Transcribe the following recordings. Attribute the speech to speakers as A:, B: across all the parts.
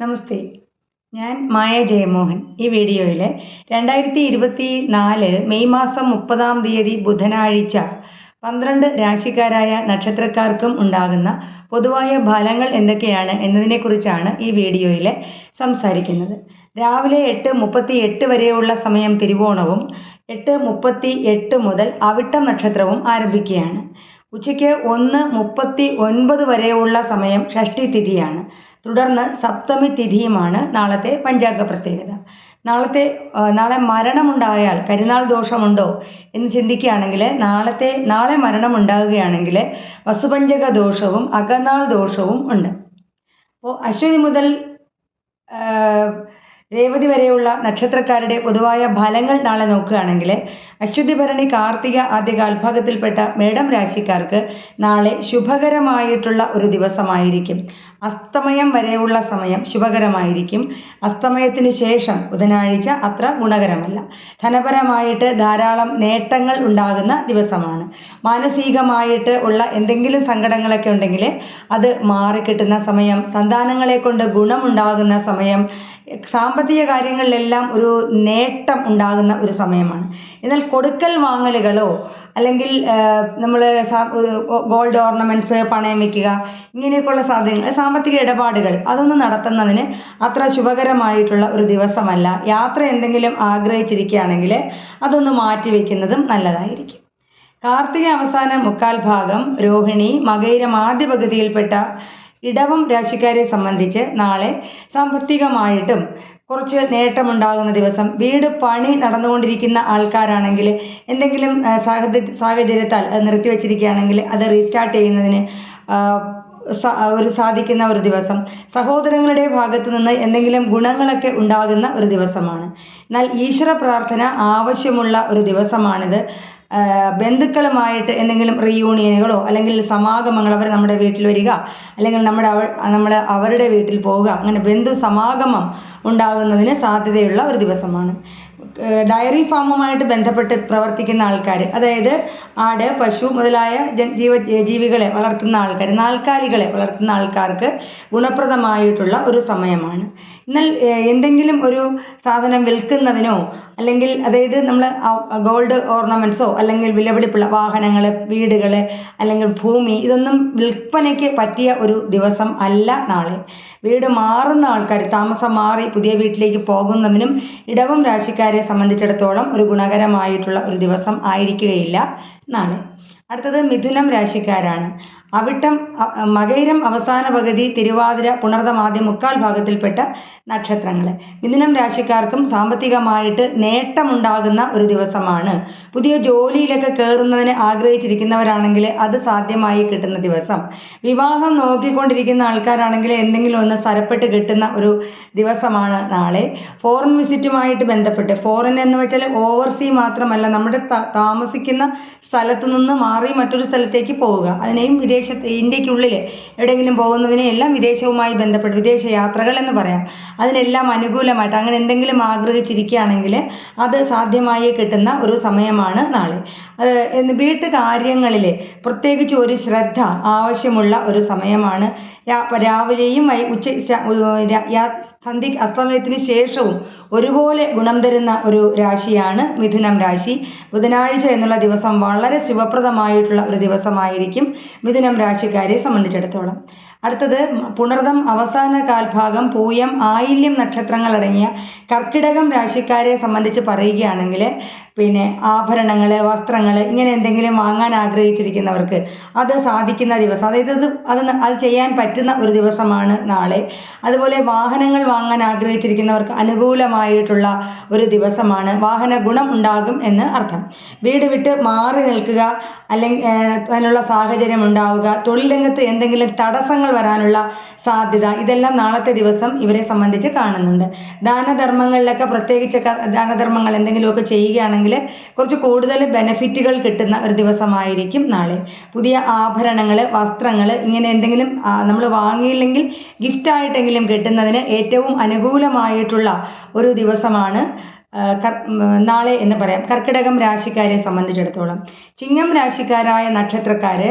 A: നമസ്തേ. ഞാൻ മായ ജയമോഹൻ. ഈ വീഡിയോയിൽ രണ്ടായിരത്തി ഇരുപത്തി നാല് മെയ് മാസം മുപ്പതാം തീയതി ബുധനാഴ്ച പന്ത്രണ്ട് രാശിക്കാരായ നക്ഷത്രക്കാർക്കും ഉണ്ടാകുന്ന പൊതുവായ ഫലങ്ങൾ എന്തൊക്കെയാണ് എന്നതിനെക്കുറിച്ചാണ് ഈ വീഡിയോയിൽ സംസാരിക്കുന്നത്. രാവിലെ എട്ട് മുപ്പത്തി എട്ട് വരെയുള്ള സമയം തിരുവോണവും എട്ട് മുപ്പത്തി എട്ട് മുതൽ അവിട്ടം നക്ഷത്രവും ആരംഭിക്കുകയാണ്. ഉച്ചയ്ക്ക് ഒന്ന് മുപ്പത്തി ഒൻപത് വരെയുള്ള സമയം ഷഷ്ടി തിഥിയാണ്. തുടർന്ന് സപ്തമി തിഥിയുമാണ് നാളത്തെ പഞ്ചാംഗ പ്രത്യേകത. നാളത്തെ നാളെ മരണമുണ്ടായാൽ കരുനാൾ ദോഷമുണ്ടോ എന്ന് ചിന്തിക്കുകയാണെങ്കിൽ നാളത്തെ നാളെ മരണമുണ്ടാകുകയാണെങ്കിൽ വസുപഞ്ചക ദോഷവും അകനാൾ ദോഷവും ഉണ്ട്. അപ്പോൾ അശ്വതി മുതൽ രേവതി വരെയുള്ള നക്ഷത്രക്കാരുടെ പൊതുവായ ഫലങ്ങൾ നാളെ നോക്കുകയാണെങ്കിൽ അശ്വതി ഭരണി കാർത്തിക ആദ്യ കാൽഭാഗത്തിൽപ്പെട്ട മേടം രാശിക്കാർക്ക് നാളെ ശുഭകരമായിട്ടുള്ള ഒരു ദിവസമായിരിക്കും. അസ്തമയം വരെയുള്ള സമയം ശുഭകരമായിരിക്കും. അസ്തമയത്തിന് ശേഷം ബുധനാഴ്ച അത്ര ഗുണകരമല്ല. ധനപരമായിട്ട് ധാരാളം നേട്ടങ്ങൾ ഉണ്ടാകുന്ന ദിവസമാണ്. മാനസികമായിട്ട് ഉള്ള എന്തെങ്കിലും സങ്കടങ്ങളൊക്കെ ഉണ്ടെങ്കിൽ അത് മാറിക്കിട്ടുന്ന സമയം സന്താനങ്ങളെ കൊണ്ട് ഗുണമുണ്ടാകുന്ന സമയം സാമ്പത്തിക കാര്യങ്ങളിലെല്ലാം ഒരു നേട്ടം ഉണ്ടാകുന്ന ഒരു സമയമാണ്. എന്നാൽ കൊടുക്കൽ വാങ്ങലുകളോ അല്ലെങ്കിൽ നമ്മൾ ഗോൾഡ് ഓർണമെന്റ്സ് പണയം വയ്ക്കുക ഇങ്ങനെയൊക്കെയുള്ള സാധ്യതകൾ സാമ്പത്തിക ഇടപാടുകൾ അതൊന്നും നടത്തുന്നതിന് അത്ര ശുഭകരമായിട്ടുള്ള ഒരു ദിവസമല്ല. യാത്ര എന്തെങ്കിലും ആഗ്രഹിച്ചിരിക്കുകയാണെങ്കിൽ അതൊന്ന് മാറ്റി വയ്ക്കുന്നതും നല്ലതായിരിക്കും. കാർത്തിക അവസാന മുക്കാൽ ഭാഗം രോഹിണി മകയിരം ആദ്യ പകുതിയിൽപ്പെട്ട ഇടവം രാശിക്കാരെ സംബന്ധിച്ച് നാളെ സാമ്പത്തികമായിട്ടും കുറച്ച് നേട്ടമുണ്ടാകുന്ന ദിവസം. വീട് പണി നടന്നുകൊണ്ടിരിക്കുന്ന ആൾക്കാരാണെങ്കിൽ എന്തെങ്കിലും സാഹചര്യത്താൽ അത് നിർത്തിവെച്ചിരിക്കുകയാണെങ്കിൽ അത് റീസ്റ്റാർട്ട് ചെയ്യുന്നതിന് ഒരു സാധിക്കുന്ന ഒരു ദിവസം. സഹോദരങ്ങളുടെ ഭാഗത്തു നിന്ന് എന്തെങ്കിലും ഗുണങ്ങളൊക്കെ ഉണ്ടാകുന്ന ഒരു ദിവസമാണ്. എന്നാൽ ഈശ്വര പ്രാർത്ഥന ആവശ്യമുള്ള ഒരു ദിവസമാണിത്. ബന്ധുക്കളുമായിട്ട് എന്തെങ്കിലും റീയൂണിയനുകളോ അല്ലെങ്കിൽ സമാഗമങ്ങൾ അവർ നമ്മുടെ വീട്ടിൽ വരിക അല്ലെങ്കിൽ നമ്മുടെ അവ നമ്മൾ അവരുടെ വീട്ടിൽ പോവുക അങ്ങനെ ബന്ധു സമാഗമം ഉണ്ടാകുന്നതിന് സാധ്യതയുള്ള ഒരു ദിവസമാണ്. ഡയറി ഫാമുമായിട്ട് ബന്ധപ്പെട്ട് പ്രവർത്തിക്കുന്ന ആൾക്കാർ അതായത് ആട് പശു മുതലായ ജീവ ജീവികളെ വളർത്തുന്ന ആൾക്കാർ നാൽക്കാലികളെ വളർത്തുന്ന ആൾക്കാർക്ക് ഗുണപ്രദമായിട്ടുള്ള ഒരു സമയമാണ്. എന്നാൽ എന്തെങ്കിലും ഒരു സാധനം വിൽക്കുന്നതിനോ അല്ലെങ്കിൽ അതായത് നമ്മൾ ഗോൾഡ് ഓർണമെന്റ്സോ അല്ലെങ്കിൽ വിലപിടിപ്പുള്ള വാഹനങ്ങൾ വീടുകൾ അല്ലെങ്കിൽ ഭൂമി ഇതൊന്നും വിൽപ്പനയ്ക്ക് പറ്റിയ ഒരു ദിവസം അല്ല നാളെ. വീട് മാറുന്ന ആൾക്കാർ താമസം മാറി പുതിയ വീട്ടിലേക്ക് പോകുന്നതിനും ഇടവം രാശിക്കാരെ സംബന്ധിച്ചിടത്തോളം ഒരു ഗുണകരമായിട്ടുള്ള ഒരു ദിവസം ആയിരിക്കുകയില്ല നാളെ. അടുത്തത് മിഥുനം രാശിക്കാരാണ്. അവിട്ടം മകൈരം അവസാന പകുതി തിരുവാതിര പുണർതം ആദ്യം മുക്കാൽ ഭാഗത്തിൽപ്പെട്ട നക്ഷത്രങ്ങൾ മിഥുനം രാശിക്കാർക്കും സാമ്പത്തികമായിട്ട് നേട്ടമുണ്ടാകുന്ന ഒരു ദിവസമാണ്. പുതിയ ജോലിയിലൊക്കെ കയറുന്നതിന് ആഗ്രഹിച്ചിരിക്കുന്നവരാണെങ്കിൽ അത് സാധ്യമായി കിട്ടുന്ന ദിവസം. വിവാഹം നോക്കിക്കൊണ്ടിരിക്കുന്ന ആൾക്കാരാണെങ്കിൽ എന്തെങ്കിലും ഒന്ന് സ്ഥലപ്പെട്ട് കിട്ടുന്ന ഒരു ദിവസമാണ് നാളെ. ഫോറിൻ വിസിറ്റുമായിട്ട് ബന്ധപ്പെട്ട് ഫോറിൻ എന്ന് വെച്ചാൽ ഓവർസീ മാത്രമല്ല നമ്മുടെ താമസിക്കുന്ന സ്ഥലത്തു നിന്ന് മാറി മറ്റൊരു സ്ഥലത്തേക്ക് പോവുക. അതിനെയും വിദേശത്ത് ഇന്ത്യക്കുള്ളിൽ എവിടെയെങ്കിലും പോകുന്നതിനെയെല്ലാം വിദേശവുമായി ബന്ധപ്പെട്ട് വിദേശ യാത്രകൾ എന്ന് പറയാം. അതിനെല്ലാം അനുകൂലമായിട്ട് അങ്ങനെ എന്തെങ്കിലും ആഗ്രഹിച്ചിരിക്കുകയാണെങ്കിൽ അത് സാധ്യമായി കിട്ടുന്ന ഒരു സമയമാണ് നാളെ. അത് എന്ന് വീട്ടു കാര്യങ്ങളിൽ പ്രത്യേകിച്ച് ഒരു ശ്രദ്ധ ആവശ്യമുള്ള ഒരു സമയമാണ്. രാവിലെയും ഉച്ച സന്ധി അസ്തമയത്തിന് ശേഷവും ഒരുപോലെ ഗുണം തരുന്ന ഒരു രാശിയാണ് മിഥുനം രാശി. ബുധനാഴ്ച എന്നുള്ള ദിവസം വളരെ ശുഭപ്രദമായിട്ടുള്ള ഒരു ദിവസമായിരിക്കും. മിഥുനം രാശിക്കാരെ സംബന്ധിച്ചിടത്തോളം. അടുത്തത് പുണർദം അവസാന കാൽഭാഗം പൂയം ആയില്യം നക്ഷത്രങ്ങൾ നക്ഷത്രങ്ങളടങ്ങിയ കർക്കിടകം രാശിക്കാരെ സംബന്ധിച്ച് പറയുകയാണെങ്കിൽ പിന്നെ ആഭരണങ്ങൾ വസ്ത്രങ്ങൾ ഇങ്ങനെ എന്തെങ്കിലും വാങ്ങാൻ ആഗ്രഹിച്ചിരിക്കുന്നവർക്ക് അത് സാധിക്കുന്ന ദിവസം അതായത് അത് അത് അത് ചെയ്യാൻ പറ്റുന്ന ഒരു ദിവസമാണ് നാളെ. അതുപോലെ വാഹനങ്ങൾ വാങ്ങാൻ ആഗ്രഹിച്ചിരിക്കുന്നവർക്ക് അനുകൂലമായിട്ടുള്ള ഒരു ദിവസമാണ്. വാഹന ഗുണം ഉണ്ടാകും എന്ന് അർത്ഥം. വീട് വിട്ട് മാറി നിൽക്കുക അല്ലെങ്കിൽ അതിനുള്ള സാഹചര്യം ഉണ്ടാവുക തൊഴിൽ രംഗത്ത് എന്തെങ്കിലും തടസ്സങ്ങൾ വരാനുള്ള സാധ്യത. ഇതെല്ലാം നാളത്തെ ദിവസം ഇവരെ സംബന്ധിച്ച് കാണുന്നുണ്ട്. ദാനധർമ്മങ്ങളിലൊക്കെ പ്രത്യേകിച്ചൊക്കെ ദാനധർമ്മങ്ങൾ എന്തെങ്കിലുമൊക്കെ ചെയ്യുകയാണെങ്കിൽ കുറച്ച് കൂടുതൽ ബെനഫിറ്റുകൾ കിട്ടുന്ന ഒരു ദിവസമായിരിക്കും നാളെ. പുതിയ ആഭരണങ്ങൾ വസ്ത്രങ്ങൾ ഇങ്ങനെ എന്തെങ്കിലും നമ്മൾ വാങ്ങിയില്ലെങ്കിൽ ഗിഫ്റ്റ് ഗിഫ്റ്റായിട്ടെങ്കിലും കിട്ടുന്നതിന് ഏറ്റവും അനുകൂലമായിട്ടുള്ള ഒരു ദിവസമാണ് നാളെ എന്ന് പറയാം. കർക്കിടകം രാശിക്കാരെ സംബന്ധിച്ചിടത്തോളം. ചിങ്ങം രാശിക്കാരായ നക്ഷത്രക്കാര്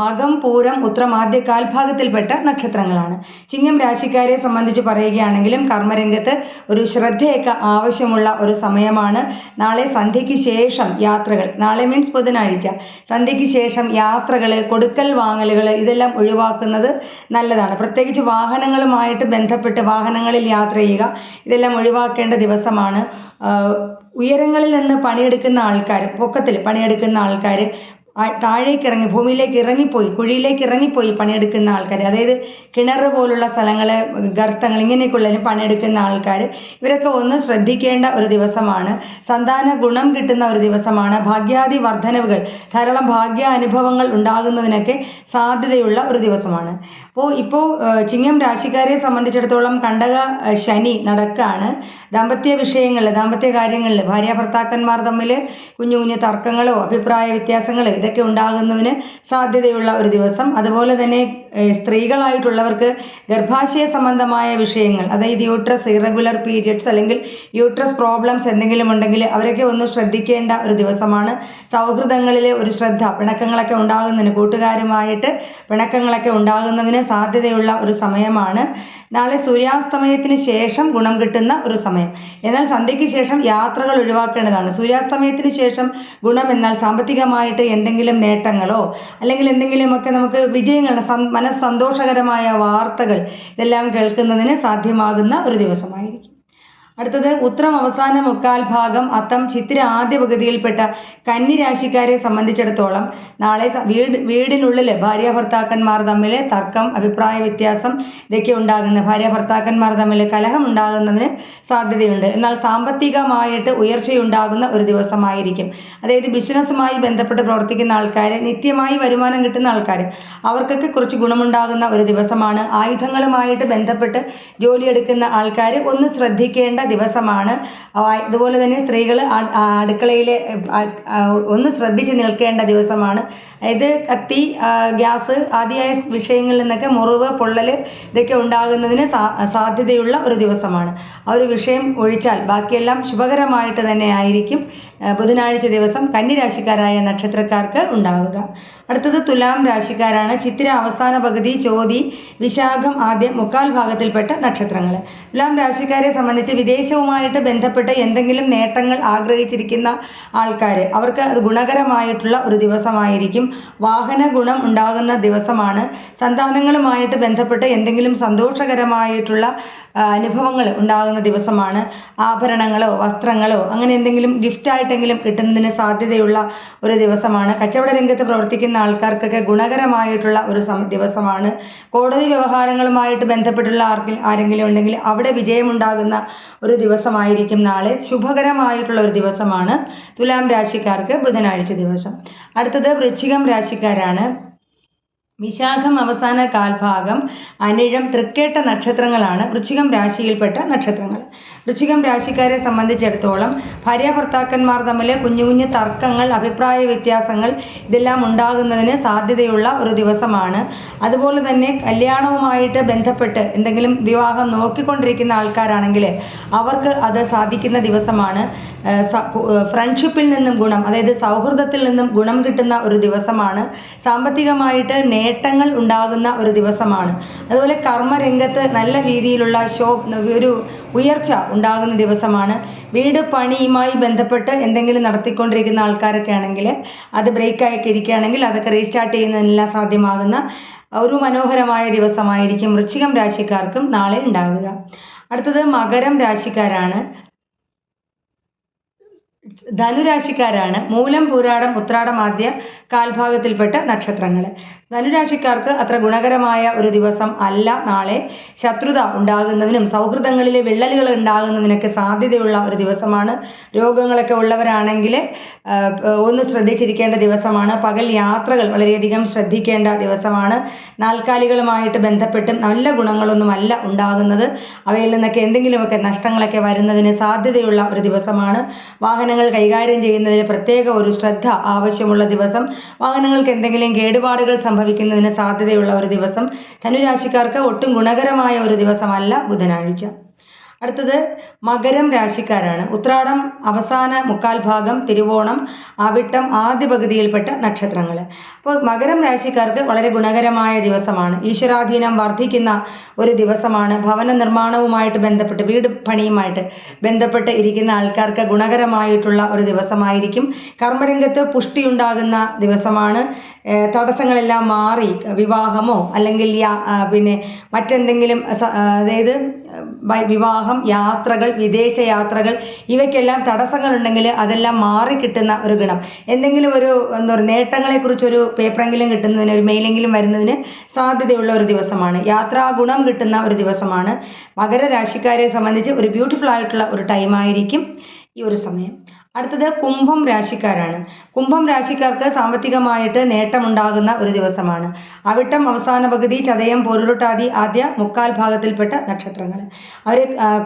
A: മകം പൂരം ഉത്രം ആദ്യ കാൽഭാഗത്തിൽപ്പെട്ട നക്ഷത്രങ്ങളാണ്. ചിങ്ങം രാശിക്കാരെ സംബന്ധിച്ച് പറയുകയാണെങ്കിലും കർമ്മരംഗത്ത് ഒരു ശ്രദ്ധയൊക്കെ ആവശ്യമുള്ള ഒരു സമയമാണ്. നാളെ സന്ധ്യയ്ക്ക് ശേഷം യാത്രകൾ. നാളെ മീൻസ് ബുധനാഴ്ച. സന്ധ്യയ്ക്ക് ശേഷം യാത്രകൾ കൊടുക്കൽ വാങ്ങലുകൾ ഇതെല്ലാം ഒഴിവാക്കുന്നത് നല്ലതാണ്. പ്രത്യേകിച്ച് വാഹനങ്ങളുമായിട്ട് ബന്ധപ്പെട്ട് വാഹനങ്ങളിൽ യാത്ര ചെയ്യുക ഇതെല്ലാം ഒഴിവാക്കേണ്ട ദിവസമാണ്. ഉയരങ്ങളിൽ നിന്ന് പണിയെടുക്കുന്ന ആൾക്കാർ പൊക്കത്തിൽ പണിയെടുക്കുന്ന ആൾക്കാർ താഴേക്ക് ഇറങ്ങി ഭൂമിയിലേക്ക് ഇറങ്ങിപ്പോയി കുഴിയിലേക്ക് ഇറങ്ങിപ്പോയി പണിയെടുക്കുന്ന ആൾക്കാർ അതായത് കിണർ പോലുള്ള സ്ഥലങ്ങൾ ഗർത്തങ്ങൾ ഇങ്ങനെയൊക്കെയുള്ളതിന് പണിയെടുക്കുന്ന ആൾക്കാർ ഇവരൊക്കെ ഒന്ന് ശ്രദ്ധിക്കേണ്ട ഒരു ദിവസമാണ്. സന്താന ഗുണം കിട്ടുന്ന ഒരു ദിവസമാണ്. ഭാഗ്യാദി വർധനവുകൾ ധാരാളം ഭാഗ്യ അനുഭവങ്ങൾ ഉണ്ടാകുന്നതിനൊക്കെ സാധ്യതയുള്ള ഒരു ദിവസമാണ്. അപ്പോൾ ഇപ്പോൾ ചിങ്ങം രാശിക്കാരെ സംബന്ധിച്ചിടത്തോളം കണ്ടക ശനി നടക്കാണ്. ദാമ്പത്യ വിഷയങ്ങളിൽ ദാമ്പത്യ കാര്യങ്ങളിൽ ഭാര്യ ഭർത്താക്കന്മാർ തമ്മിൽ കുഞ്ഞു കുഞ്ഞു തർക്കങ്ങളോ അഭിപ്രായ വ്യത്യാസങ്ങളോ ഇതൊക്കെ ഉണ്ടാകുന്നതിന് സാധ്യതയുള്ള ഒരു ദിവസം. അതുപോലെ തന്നെ സ്ത്രീകളായിട്ടുള്ളവർക്ക് ഗർഭാശയ സംബന്ധമായ വിഷയങ്ങൾ അതായത് യൂട്രസ് ഇറഗുലർ പീരിയഡ്സ് അല്ലെങ്കിൽ യൂട്രസ് പ്രോബ്ലംസ് എന്തെങ്കിലും ഉണ്ടെങ്കിൽ അവരൊക്കെ ഒന്ന് ശ്രദ്ധിക്കേണ്ട ഒരു ദിവസമാണ്. സൗഹൃദങ്ങളിൽ ഒരു ശ്രദ്ധ പിണക്കങ്ങളൊക്കെ ഉണ്ടാകുന്നതിന് കൂട്ടുകാരുമായിട്ട് പിണക്കങ്ങളൊക്കെ ഉണ്ടാകുന്നതിന് സാധ്യതയുള്ള ഒരു സമയമാണ്. നാളെ സൂര്യാസ്തമയത്തിന് ശേഷം ഗുണം കിട്ടുന്ന ഒരു സമയം. എന്നാൽ സന്ധ്യയ്ക്ക് ശേഷം യാത്രകൾ ഒഴിവാക്കേണ്ടതാണ്. സൂര്യാസ്തമയത്തിന് ശേഷം ഗുണം എന്നാൽ സാമ്പത്തികമായിട്ട് എന്തെങ്കിലും നേട്ടങ്ങളോ അല്ലെങ്കിൽ എന്തെങ്കിലുമൊക്കെ നമുക്ക് വിജയങ്ങൾ മനസ്സന്തോഷകരമായ സന്തോഷകരമായ വാർത്തകൾ ഇതെല്ലാം കേൾക്കുന്നതിന് സാധ്യമാകുന്ന ഒരു ദിവസമായിരിക്കും. അടുത്തത് ഉത്രം അവസാന മുക്കാൽ ഭാഗം അത്തം ചിത്തിര ആദ്യ പകുതിയിൽപ്പെട്ട കന്നി രാശിക്കാരെ സംബന്ധിച്ചിടത്തോളം നാളെ വീട് വീടിനുള്ളിൽ ഭാര്യ ഭർത്താക്കന്മാർ തമ്മിൽ തർക്കം അഭിപ്രായ വ്യത്യാസം ഇതൊക്കെ ഉണ്ടാകുന്ന. ഭാര്യ ഭർത്താക്കന്മാർ തമ്മിൽ കലഹം ഉണ്ടാകുന്നതിന് സാധ്യതയുണ്ട്. എന്നാൽ സാമ്പത്തികമായിട്ട് ഉയർച്ചയുണ്ടാകുന്ന ഒരു ദിവസമായിരിക്കും. അതായത് ബിസിനസ്സുമായി ബന്ധപ്പെട്ട് പ്രവർത്തിക്കുന്ന ആൾക്കാർ നിത്യമായി വരുമാനം കിട്ടുന്ന ആൾക്കാർ അവർക്കൊക്കെ കുറച്ച് ഗുണമുണ്ടാകുന്ന ഒരു ദിവസമാണ്. ആയുധങ്ങളുമായിട്ട് ബന്ധപ്പെട്ട് ജോലിയെടുക്കുന്ന ആൾക്കാർ ഒന്ന് ശ്രദ്ധിക്കേണ്ട ദിവസമാണ്. ഇതുപോലെ തന്നെ സ്ത്രീകൾ അടുക്കളയിൽ ഒന്ന് ശ്രദ്ധിച്ച് നിൽക്കേണ്ട ദിവസമാണ്. അതായത് കത്തി ഗ്യാസ് ആദിയായ വിഷയങ്ങളിൽ നിന്നൊക്കെ മുറിവ് പൊള്ളൽ ഇതൊക്കെ ഉണ്ടാകുന്നതിന് സാധ്യതയുള്ള ഒരു ദിവസമാണ്. ആ ഒരു വിഷയം ഒഴിച്ചാൽ ബാക്കിയെല്ലാം ശുഭകരമായിട്ട് തന്നെ ആയിരിക്കും. ബുധനാഴ്ച ദിവസം കന്നിരാശിക്കാരായ നക്ഷത്രക്കാർക്ക് ഉണ്ടാവുക. അടുത്തത് തുലാം രാശിക്കാരാണ്. ചിത്തിര അവസാന പകുതി ചോതി വിശാഖം ആദ്യം മുക്കാൽ ഭാഗത്തിൽപ്പെട്ട നക്ഷത്രങ്ങൾ തുലാം രാശിക്കാരെ സംബന്ധിച്ച് വിദേശവുമായിട്ട് ബന്ധപ്പെട്ട് എന്തെങ്കിലും നേട്ടങ്ങൾ ആഗ്രഹിച്ചിരിക്കുന്ന ആൾക്കാർ അവർക്ക് അത് ഗുണകരമായിട്ടുള്ള ഒരു ദിവസമായിരിക്കും. വാഹന ഗുണം ഉണ്ടാകുന്ന ദിവസമാണ്. സന്താനങ്ങളുമായിട്ട് ബന്ധപ്പെട്ട് എന്തെങ്കിലും സന്തോഷകരമായിട്ടുള്ള അനുഭവങ്ങൾ ഉണ്ടാകുന്ന ദിവസമാണ്. ആഭരണങ്ങളോ വസ്ത്രങ്ങളോ അങ്ങനെ എന്തെങ്കിലും ഗിഫ്റ്റായിട്ടെങ്കിലും കിട്ടുന്നതിന് സാധ്യതയുള്ള ഒരു ദിവസമാണ്. കച്ചവട രംഗത്ത് പ്രവർത്തിക്കുന്ന ആൾക്കാർക്കൊക്കെ ഗുണകരമായിട്ടുള്ള ഒരു സമ ദിവസമാണ്. കോടതി വ്യവഹാരങ്ങളുമായിട്ട് ബന്ധപ്പെട്ടുള്ള ആർക്കും ആരെങ്കിലും ഉണ്ടെങ്കിൽ അവിടെ വിജയമുണ്ടാകുന്ന ഒരു ദിവസമായിരിക്കും നാളെ. ശുഭകരമായിട്ടുള്ള ഒരു ദിവസമാണ്. തുലാം രാശിക്കാർക്ക് ബുധനാഴ്ച ദിവസം. അടുത്തത് വൃശ്ചികം രാശിക്കാരാണ്. വിശാഖം അവസാന കാൽഭാഗം അനിഴം തൃക്കേട്ട നക്ഷത്രങ്ങളാണ് വൃശ്ചികം രാശിയിൽപ്പെട്ട നക്ഷത്രങ്ങൾ. വൃശ്ചികം രാശിക്കാരെ സംബന്ധിച്ചിടത്തോളം ഭാര്യ ഭർത്താക്കന്മാർ തമ്മിൽ കുഞ്ഞു കുഞ്ഞു തർക്കങ്ങൾ അഭിപ്രായ വ്യത്യാസങ്ങൾ ഇതെല്ലാം ഉണ്ടാകുന്നതിന് സാധ്യതയുള്ള ഒരു ദിവസമാണ്. അതുപോലെ തന്നെ കല്യാണവുമായിട്ട് ബന്ധപ്പെട്ട് എന്തെങ്കിലും വിവാഹം നോക്കിക്കൊണ്ടിരിക്കുന്ന ആൾക്കാരാണെങ്കിൽ അവർക്ക് അത് സാധിക്കുന്ന ദിവസമാണ്. ഫ്രണ്ട്ഷിപ്പിൽ നിന്നും ഗുണം അതായത് സൗഹൃദത്തിൽ നിന്നും ഗുണം കിട്ടുന്ന ഒരു ദിവസമാണ്. സാമ്പത്തികമായിട്ട് നേട്ടങ്ങൾ ഉണ്ടാകുന്ന ഒരു ദിവസമാണ്. അതുപോലെ കർമ്മരംഗത്ത് നല്ല രീതിയിലുള്ള ശോ ഒരു ഉയർച്ച ഉണ്ടാകുന്ന ദിവസമാണ്. വീട് പണിയുമായി ബന്ധപ്പെട്ട് എന്തെങ്കിലും നടത്തിക്കൊണ്ടിരിക്കുന്ന ആൾക്കാരൊക്കെ ആണെങ്കിൽ അത് ബ്രേക്കായൊക്കെ ഇരിക്കുകയാണെങ്കിൽ അതൊക്കെ റീസ്റ്റാർട്ട് ചെയ്യുന്നതിനെല്ലാം സാധ്യമാകുന്ന ഒരു മനോഹരമായ ദിവസമായിരിക്കും വൃശ്ചികം രാശിക്കാർക്കും നാളെ ഉണ്ടാവുക. അടുത്തത് മകരം രാശിക്കാരാണ്. ധനുരാശിക്കാരാണ്. മൂലം പൂരാടം ഉത്രാടം ആദ്യ കാൽഭാഗത്തിൽപ്പെട്ട നക്ഷത്രങ്ങൾ ധനുരാശിക്കാർക്ക് അത്ര ഗുണകരമായ ഒരു ദിവസം അല്ല നാളെ. ശത്രുത ഉണ്ടാകുന്നതിനും സൗഹൃദങ്ങളിലെ വിള്ളലുകൾ ഉണ്ടാകുന്നതിനൊക്കെ സാധ്യതയുള്ള ഒരു ദിവസമാണ്. രോഗങ്ങളൊക്കെ ഉള്ളവരാണെങ്കിൽ ഒന്ന് ശ്രദ്ധിച്ചിരിക്കേണ്ട ദിവസമാണ്. പകൽ യാത്രകൾ വളരെയധികം ശ്രദ്ധിക്കേണ്ട ദിവസമാണ്. നാൽക്കാലികളുമായിട്ട് ബന്ധപ്പെട്ട് നല്ല ഗുണങ്ങളൊന്നുമല്ല ഉണ്ടാകുന്നത്. അവയിൽ നിന്നൊക്കെ എന്തെങ്കിലുമൊക്കെ നഷ്ടങ്ങളൊക്കെ വരുന്നതിന് സാധ്യതയുള്ള ഒരു ദിവസമാണ്. വാഹനങ്ങൾ കൈകാര്യം ചെയ്യുന്നതിന് പ്രത്യേക ഒരു ശ്രദ്ധ ആവശ്യമുള്ള ദിവസം വാഹനങ്ങൾക്ക് എന്തെങ്കിലും കേടുപാടുകൾ സംഭവിക്കുന്നതിന് സാധ്യതയുള്ള ഒരു ദിവസം ധനുരാശിക്കാർക്ക് ഒട്ടും ഗുണകരമായ ഒരു ദിവസമല്ല ബുധനാഴ്ച. അടുത്തത് മകരം രാശിക്കാരാണ്. ഉത്രാടം അവസാന മുക്കാൽ ഭാഗം തിരുവോണം അവിട്ടം ആദ്യ പകുതിയിൽപ്പെട്ട നക്ഷത്രങ്ങൾ. അപ്പോൾ മകരം രാശിക്കാർക്ക് വളരെ ഗുണകരമായ ദിവസമാണ്. ഈശ്വരാധീനം വർദ്ധിക്കുന്ന ഒരു ദിവസമാണ്. ഭവന നിർമ്മാണവുമായിട്ട് ബന്ധപ്പെട്ട് വീട് പണിയുമായിട്ട് ബന്ധപ്പെട്ട് ഇരിക്കുന്ന ആൾക്കാർക്ക് ഗുണകരമായിട്ടുള്ള ഒരു ദിവസമായിരിക്കും. കർമ്മരംഗത്ത് പുഷ്ടിയുണ്ടാകുന്ന ദിവസമാണ്. തടസ്സങ്ങളെല്ലാം മാറി. വിവാഹമോ അല്ലെങ്കിൽ പിന്നെ മറ്റെന്തെങ്കിലും അതായത് വിവാഹം യാത്രകൾ വിദേശ യാത്രകൾ ഇവയ്ക്കെല്ലാം തടസ്സങ്ങളുണ്ടെങ്കിൽ അതെല്ലാം മാറി കിട്ടുന്ന ഒരു ഗുണം. എന്തെങ്കിലും ഒരു എന്താ പറയുക നേട്ടങ്ങളെക്കുറിച്ചൊരു പേപ്പറെങ്കിലും കിട്ടുന്നതിന് ഒരു മെയിലെങ്കിലും വരുന്നതിന് സാധ്യതയുള്ള ഒരു ദിവസമാണ്. യാത്രാ ഗുണം കിട്ടുന്ന ഒരു ദിവസമാണ്. മകരരാശിക്കാരെ സംബന്ധിച്ച് ഒരു ബ്യൂട്ടിഫുൾ ആയിട്ടുള്ള ഒരു ടൈമായിരിക്കും ഈ ഒരു സമയം. അടുത്തത് കുംഭം രാശിക്കാരാണ്. കുംഭം രാശിക്കാർക്ക് സാമ്പത്തികമായിട്ട് നേട്ടമുണ്ടാകുന്ന ഒരു ദിവസമാണ്. അവിട്ടം അവസാന പകുതി ചതയം പൊരുരുട്ടാതി ആദ്യ മുക്കാൽ ഭാഗത്തിൽപ്പെട്ട നക്ഷത്രങ്ങൾ അവർ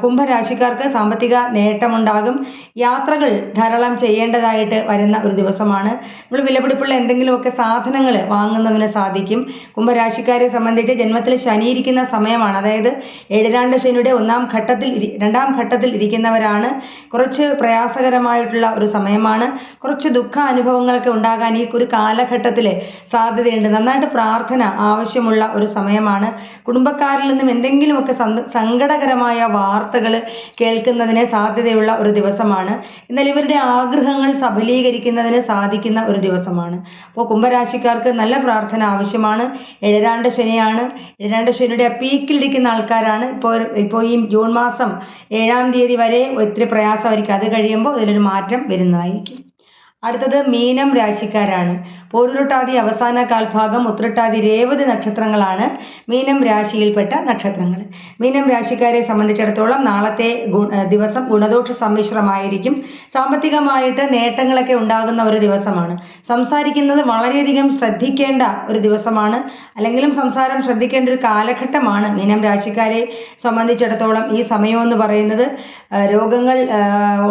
A: കുംഭരാശിക്കാർക്ക് സാമ്പത്തിക നേട്ടമുണ്ടാകും. യാത്രകൾ ധാരാളം ചെയ്യേണ്ടതായിട്ട് വരുന്ന ഒരു ദിവസമാണ്. നമ്മൾ വിലപിടിപ്പുള്ള എന്തെങ്കിലുമൊക്കെ സാധനങ്ങൾ വാങ്ങുന്നതിന് സാധിക്കും. കുംഭരാശിക്കാരെ സംബന്ധിച്ച് ജന്മത്തിൽ ശനി ഇരിക്കുന്ന സമയമാണ്. അതായത് ഏഴിലാണ്ട് ശനിയുടെ ഒന്നാം ഘട്ടത്തിൽ രണ്ടാം ഘട്ടത്തിൽ ഇരിക്കുന്നവരാണ്. കുറച്ച് പ്രയാസകരമായിട്ടുള്ള ഒരു സമയമാണ്. കുറച്ച് ദുഃഖ അനുഭവങ്ങളൊക്കെ ഉണ്ടാകാൻ ഈ ഒരു കാലഘട്ടത്തിൽ സാധ്യതയുണ്ട്. നന്നായിട്ട് പ്രാർത്ഥന ആവശ്യമുള്ള ഒരു സമയമാണ്. കുടുംബക്കാരിൽ നിന്നും എന്തെങ്കിലുമൊക്കെ സങ്കടകരമായ വാർത്തകൾ കേൾക്കുന്നതിന് സാധ്യതയുള്ള ഒരു ദിവസമാണ്. എന്നാൽ ഇവരുടെ ആഗ്രഹങ്ങൾ സഫലീകരിക്കുന്നതിന് സാധിക്കുന്ന ഒരു ദിവസമാണ്. അപ്പോൾ കുംഭരാശിക്കാർക്ക് നല്ല പ്രാർത്ഥന ആവശ്യമാണ്. എഴരാണ്ട് ശനിയാണ്. എഴരാണ്ട് ശനിയുടെ പീക്കിലിരിക്കുന്ന ആൾക്കാരാണ്. ഇപ്പോൾ ഇപ്പോൾ ഈ ജൂൺ മാസം ഏഴാം തീയതി വരെ ഒത്തിരി പ്രയാസമായിരിക്കും. അത് കഴിയുമ്പോൾ അതിലൊരു മാറ്റം വരുന്നതായിരിക്കും. അടുത്തത് മീനം രാശിക്കാരാണ്. പോരുരുട്ടാതി അവസാന കാൽഭാഗം ഉത്രട്ടാതി രേവതി നക്ഷത്രങ്ങളാണ് മീനം രാശിയിൽപ്പെട്ട നക്ഷത്രങ്ങൾ മീനം രാശിക്കാരെ സംബന്ധിച്ചിടത്തോളം നാളത്തെ ദിവസം ഗുണദോഷ സമ്മിശ്രമായിരിക്കും. സാമ്പത്തികമായിട്ട് നേട്ടങ്ങളൊക്കെ ഉണ്ടാകുന്ന ഒരു ദിവസമാണ്. സംസാരിക്കുന്നത് വളരെയധികം ശ്രദ്ധിക്കേണ്ട ഒരു ദിവസമാണ്. അല്ലെങ്കിലും സംസാരം ശ്രദ്ധിക്കേണ്ട ഒരു കാലഘട്ടമാണ് മീനം രാശിക്കാരെ സംബന്ധിച്ചിടത്തോളം ഈ സമയം എന്ന് പറയുന്നത് രോഗങ്ങൾ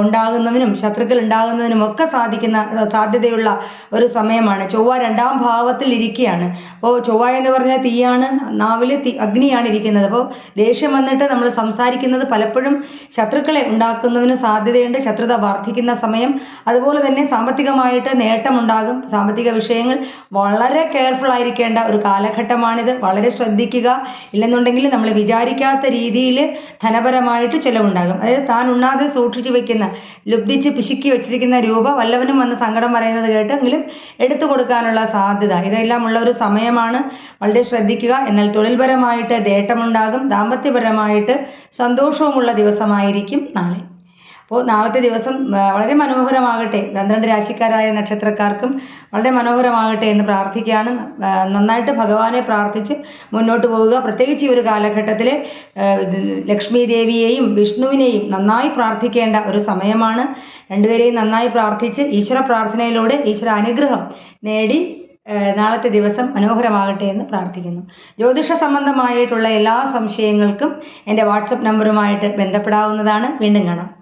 A: ഉണ്ടാകുന്നതിനും ശത്രുക്കൾ ഉണ്ടാകുന്നതിനും ഒക്കെ സാധിക്കുന്ന സാധ്യതയുള്ള ഒരു സമയമാണ്. ചൊവ്വ രണ്ടാം ഭാവത്തിൽ ഇരിക്കുകയാണ്. അപ്പോൾ ചൊവ്വ എന്ന് പറഞ്ഞാൽ തീയാണ് നാവിൽ തീ അഗ്നിയാണ് ഇരിക്കുന്നത്. അപ്പോൾ ദേഷ്യം വന്നിട്ട് നമ്മൾ സംസാരിക്കുന്നത് പലപ്പോഴും ശത്രുക്കളെ ഉണ്ടാക്കുന്നതിന് സാധ്യതയുണ്ട് ശത്രുത വർദ്ധിക്കുന്ന സമയം. അതുപോലെ തന്നെ സാമ്പത്തികമായിട്ട് നേട്ടമുണ്ടാകും. സാമ്പത്തിക വിഷയങ്ങൾ വളരെ കെയർഫുൾ ആയിരിക്കേണ്ട ഒരു കാലഘട്ടമാണിത്. വളരെ ശ്രദ്ധിക്കുക. ഇല്ലെന്നുണ്ടെങ്കിൽ നമ്മൾ വിചാരിക്കാത്ത രീതിയിൽ ധനപരമായിട്ട് ചിലവുണ്ടാകും. അതായത് താൻ ഉണ്ണാതെ സൂക്ഷിച്ചു വെക്കുന്ന ലുബ്ധിച്ച് പിശുക്കി വെച്ചിരിക്കുന്ന രൂപ വല്ലവനും വന്ന് സങ്കടം പറയുന്നത് കേട്ടെങ്കിലും എടുത്തു കൊടുക്കാനുള്ള സാധ്യത. ഇതെല്ലാം ഉള്ള ഒരു സമയമാണ്. വളരെ ശ്രദ്ധിക്കുക. എന്നാൽ തൊഴിൽപരമായിട്ട് നേട്ടമുണ്ടാകും. ദാമ്പത്യപരമായിട്ട് സന്തോഷവുമുള്ള ദിവസമായിരിക്കും നാളെ. അപ്പോൾ നാളത്തെ ദിവസം വളരെ മനോഹരമാകട്ടെ. പന്ത്രണ്ട് രാശിക്കാരായ നക്ഷത്രക്കാർക്കും വളരെ മനോഹരമാകട്ടെ എന്ന് പ്രാർത്ഥിക്കുകയാണ്. നന്നായിട്ട് ഭഗവാനെ പ്രാർത്ഥിച്ച് മുന്നോട്ട് പോവുക. പ്രത്യേകിച്ച് ഈ ഒരു കാലഘട്ടത്തിൽ ലക്ഷ്മി ദേവിയെയും വിഷ്ണുവിനെയും നന്നായി പ്രാർത്ഥിക്കേണ്ട ഒരു സമയമാണ്. രണ്ടുപേരെയും നന്നായി പ്രാർത്ഥിച്ച് ഈശ്വര പ്രാർത്ഥനയിലൂടെ ഈശ്വര അനുഗ്രഹം നേടി നാളത്തെ ദിവസം മനോഹരമാകട്ടെ എന്ന് പ്രാർത്ഥിക്കുന്നു. ജ്യോതിഷ സംബന്ധമായിട്ടുള്ള എല്ലാ സംശയങ്ങൾക്കും എന്റെ വാട്സപ്പ് നമ്പറുമായിട്ട് ബന്ധപ്പെടാവുന്നതാണ്. വീണ്ടും കാണാം.